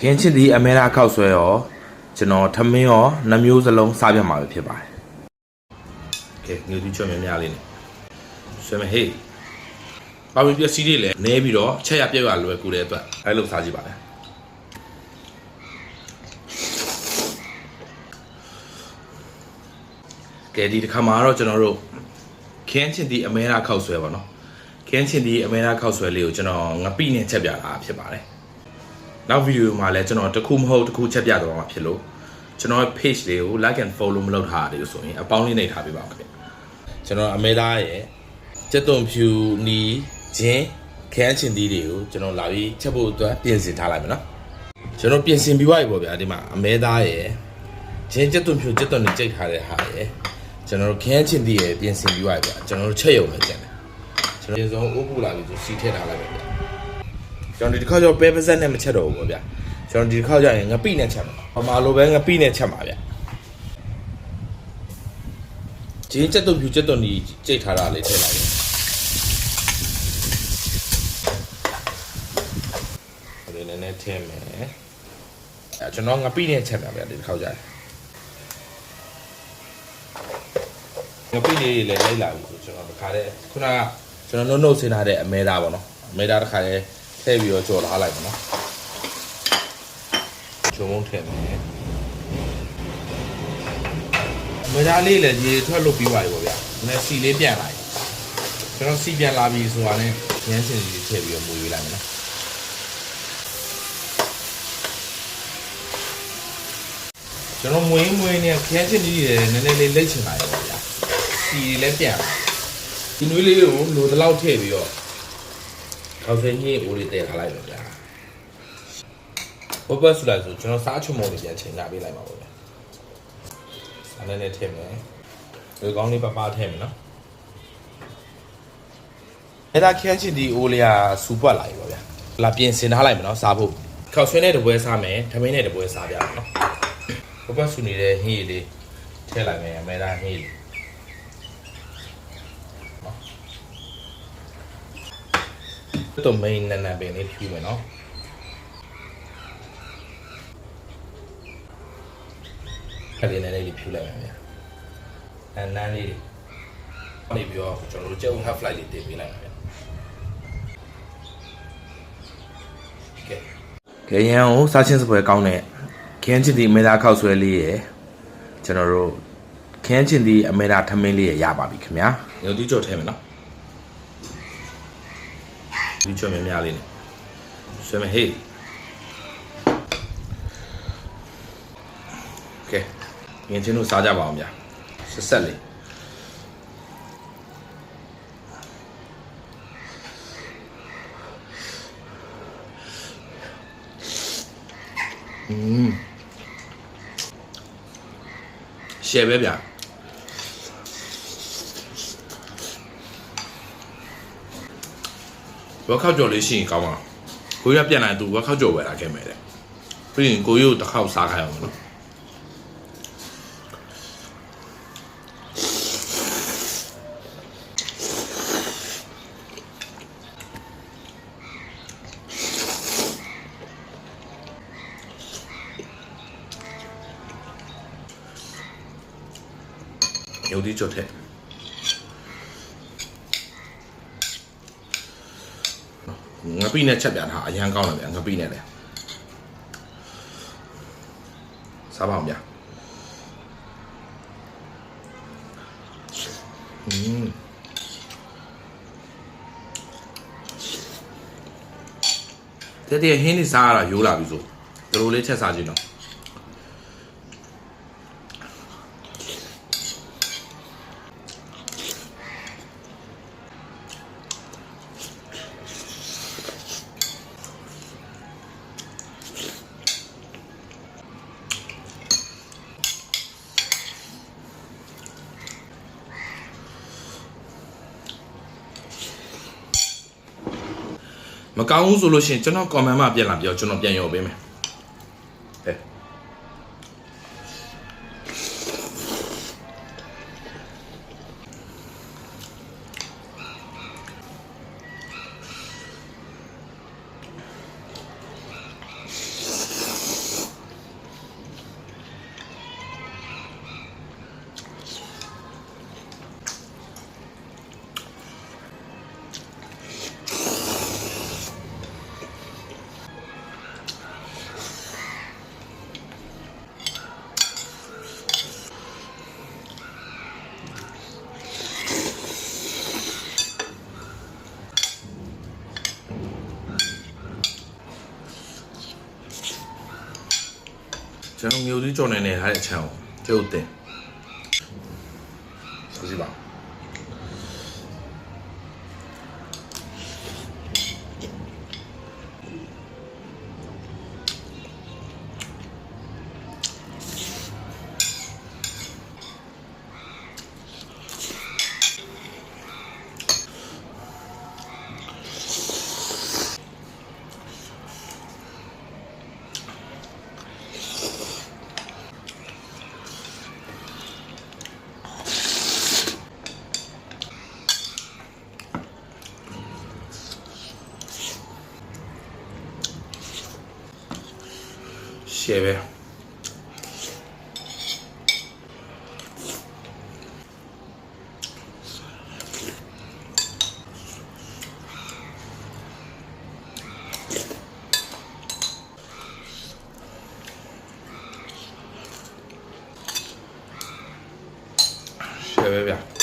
ခင်းချစ်သည်အမဲရာခောက်ဆွဲရောကျွန်တော်ထမင်းရောနှမျိုးစလုံးစားပြတ်မှာပဲဖြစ်ပါတယ်ကဲငွေဒီချွတ်များများလေးနေဆွဲမဟေးပါဝင်ပစ္စည်းတွေလည်းနဲပြီးတော့ချက်ရပြက်ရလွယ်ကူတဲ့အတွက်အဲလိုစားကြည့်ပါမယ်ကဲဒီတစ်ခါမှာတော့ကျွန်တော်တို့ခင်းချစ်သည်အမဲရာခောက်ဆွဲပါနော်ခင်းချစ်သည်အမဲရာခောက်ဆွဲလေးကိုကျွန်တော်ငပိနဲ့ချက်ပြတာဖြစ်ပါတယ် နောက်ဗီဒီယိုမှာလည်းကျွန်တော်တစ်ခုမဟုတ်တစ်ခုချက်ပြသွားမှာဖြစ်လို့ကျွန်တော်ရဲ့ page လေးကို like and follow မလုပ်ထားရသေးလို့ဆိုရင်အပေါင်းလေးနှိပ်ထားပေးပါဦးခင်ဗျကျွန်တော်အမေသားရဲ့စက်သွန်ဖြူနီဂျင်းခန်းချင်သီးတွေကိုကျွန်တော်လာပြီးချက်ဖို့အတွက်ပြင်ဆင်ထားလိုက်မယ်နော်ကျွန်တော်ပြင်ဆင်ပြီးသွားပြီပေါ့ဗျာဒီမှာအမေသားရဲ့ဂျင်းစက်သွန်ဖြူစက်သွန်နီကြိတ်ထားတဲ့ဟာရဲ့ကျွန်တော်တို့ခန်းချင်သီးရဲ့ပြင်ဆင်ပြီးသွားပြီဗျာကျွန်တော်တို့ချက်ရုံပဲကျန်တယ်ကျွန်တော်ပြင်ဆုံးအိုးပူလာပြီးဆိုစီထည့်ထားလိုက်ပဲဗျာ ကျွန်တော်ဒီတစ်ခါကျတော့ပဲပါဇက်နဲ့မချက်တော့ဘူးပေါ့ဗျာကျွန်တော်ဒီတစ်ခါကျရင်ငပိနဲ့ချက်မှာပမာလိုပဲငပိနဲ့ချက်မှာဗျာဂျင်းချက်တော့ဖြူချက်တော့ဒီကြိတ်ထားတာလေးထည့်လိုက်တယ်ဒီနည်းနည်းထည့်မယ်အဲကျွန်တော်ငပိနဲ့ချက်မှာဗျာဒီတစ်ခါကျရင်ငပိလေးတွေလည်းလိုက်လာပြီဆိုကျွန်တော်ဒီခါတည်းခုနကကျွန်တော်နှုတ်နှုတ်ဆင်းထားတဲ့အမဲသားပေါ့နော်အမဲသားတစ်ခါတည်း ထည့်ပြီးတော့ကြော်လာလိုက်ပါနော်ဂျုံမုံထည့်မယ်မသားလေးလည်းရေထွက်လို့ပြီးသွားပြီပေါ့ဗျာနည်းစီလေးပြန်လာပြီကျွန်တော်စီပြန်လာပြီဆိုတာနဲ့ရမ်းစင်စီထည့်ပြီးတော့မူရွေးလိုက်မယ်နော်ကျွန်တော်မွေးမွေးနဲ့ခရမ်းချင်ကြီးတွေနည်းနည်းလေးလိတ်ချင်လာရောဗျာစီလည်းပြန်လာဒီနွေးလေးကိုလိုတလောက်ထည့်ပြီးတော့ ခေါက်ဆွဲညစ်ဦးလေးတည်ထားလိုက်ပါဗျာဘဘဆူလိုက်ဆိုကျွန်တော်စားချုံမုံလေးပြန်ချိန်လာပေးလိုက်ပါဦးဗျာစားနေနဲ့ထည့်မယ်ဒီကောင်းလေးပပထည့်မယ်နော်အဲ့ဒါခန်းချင်ဒီအိုးလေးကစူပွက်လာပြီပါဗျာလာပြင်ဆင်ထားလိုက်မယ်နော်စားဖို့ခေါက်ဆွဲနဲ့တပွဲစားမယ်ထမင်းနဲ့တပွဲစားပြမယ်နော်ဘဘဆူနေတဲ့ဟင်းရည်လေးထည့်လိုက်မယ်အမဲသားဟင်းရည်လေး တော့ main နနပင်လေးဖြူမယ်နော်အဲ့ဒီနည်းနည်းလေးဖြူလိုက်မယ်ဗျာအနန်းလေးနေပြီးတော့ကျွန်တော်တို့ကျုပ် half flight လေးတင်ပေးလိုက်ပါဗျာကဲကဲရန်ကိုစားချင်းစပွဲကောင်းတဲ့ခင်းချင်ဒီအမေသားခောက်ဆွဲလေးရယ်ကျွန်တော်တို့ခင်းချင်ဒီအမေသားထမင်းလေးရယ်ရပါပြီခင်ဗျာရုပ်တိကြော်ထဲမယ်နော် ဒီချွတ်များများလေးနဲ့ဆွဲမဟေးကဲငင်ချင်းတို့စားကြပါအောင်ဗျာဆက်ဆက်လေးอืมရှယ်ပဲဗျာ ဝက်ခောက်ကြော်လေးရှိရင်ကောင်းပါကိုရပြန်လာသူဝက်ခောက်ကြော်ဝယ်လာခဲ့မယ်တဲ့ပြီးရင်ကိုရုပ်တစ်ခေါက်စားခိုင်းအောင်နော်有啲ကြော်ထ ငပိနဲ့ချက်ပြန်ထားအရန်ကောင်းတယ်ဗျာငပိနဲ့လေစားပါအောင်ဗျာอืมတဲ့တဲ့ဟင်းနေစားရတာရိုးလာပြီဆိုတို့လိုလေးချက်စားကြည့်တော့ မကောင်းဘူးဆိုလို့ရှိရင်ကျွန်တော် comment မှာပြန်လာပြောကျွန်တော်ပြန်ရောပေးမယ် ကျွန်တော်မျိုးသီးကြော်နေနေထားတဲ့အချမ်းကိုကျုပ်တင်ဆိုစီပါ ရှယ်ပဲရှယ်ပဲဗျာ